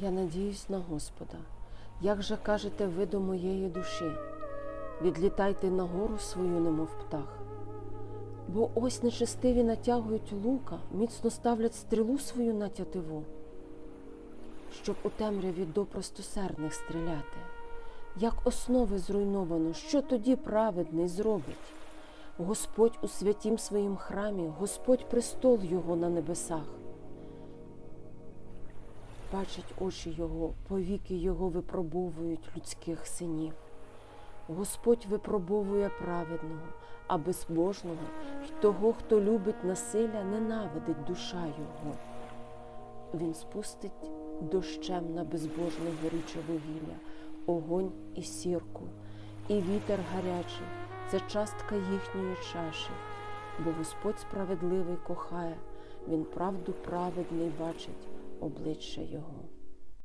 Я надіюсь на Господа. Як же кажете ви до моєї душі, відлітайте на гору свою, немов птах. Бо ось нечестиві натягують лука, міцно ставлять стрілу свою на тятиву, щоб у темряві до простосердних стріляти. Як основи зруйновано, що тоді праведний зробить? Господь у святім своїм храмі, Господь престол Його на небесах. Бачать очі Його, повіки Його випробовують людських синів. Господь випробовує праведного, а безбожного й того, хто любить насилля, ненавидить душа Його. Він спустить дощем на безбожне горюче вугілля, огонь і сірку, і вітер гарячий це частка їхньої чаші, бо Господь справедливий кохає, Він правду праведний бачить обличчя Його.